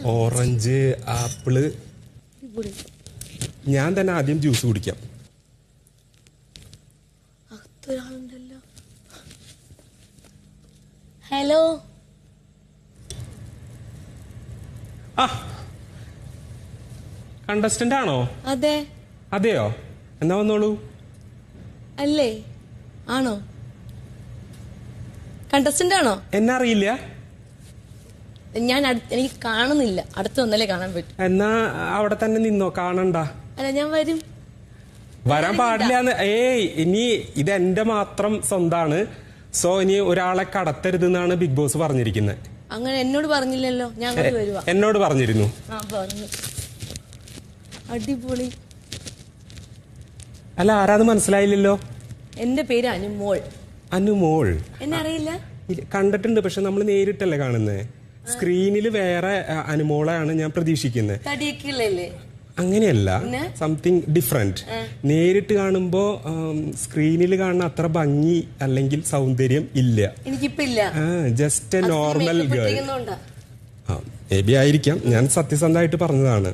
Orange apple. ഞാൻ തന്നെ ആദ്യം ജ്യൂസ് കുടിക്കാം. ഹലോ? കണ്ടസ്റ്റന്റ് ആണോ? അതെ. അതെയോ? എന്നാ വന്നോളൂ. അല്ലേ? ആണോ? കണ്ടസ്റ്റന്റ് ആണോ? എന്നെ അറിയില്ല. ഞാൻ അടുത്ത് എനിക്ക് കാണുന്നില്ല. അടുത്ത് വന്നാലേ കാണാൻ പറ്റും. എന്നാ അവിടെ തന്നെ നിന്നോ? കാണണ്ട. അല്ല ഞാൻ വരും. വരാൻ പാടില്ല ഏയ് ഇനി ഇത് എന്റെ മാത്രം സ്വന്താണ്. സോ ഇനി ഒരാളെ കടത്തരുത് എന്നാണ് ബിഗ് ബോസ് പറഞ്ഞിരിക്കുന്നത്. അങ്ങനെ എന്നോട് പറഞ്ഞില്ലല്ലോ. ഞാൻ അങ്ങോട്ട് വരുവാ. എന്നോട് പറഞ്ഞിരുന്നു. ആ പറഞ്ഞു. അടിപൊളി. അല്ല ആരാന്ന് മനസ്സിലായില്ലല്ലോ? എന്റെ പേര് അനുമോൾ. അനുമോൾ. എന്നെ അറിയില്ല? കണ്ടിട്ടുണ്ട് പക്ഷെ നമ്മൾ നേരിട്ടല്ലേ കാണുന്നത് സ്ക്രീനിൽ വേറെ അനുമോളാണ് ഞാൻ പ്രതീക്ഷിക്കുന്നത് അങ്ങനെയല്ല. സംതിങ് ഡിഫറെന്റ് നേരിട്ട് കാണുമ്പോ സ്ക്രീനിൽ കാണുന്ന അത്ര ഭംഗി അല്ലെങ്കിൽ സൗന്ദര്യം ഇല്ല. Just a normal girl maybe ആയിരിക്കാം. ഞാൻ സത്യസന്ധമായിട്ട് പറഞ്ഞതാണ്.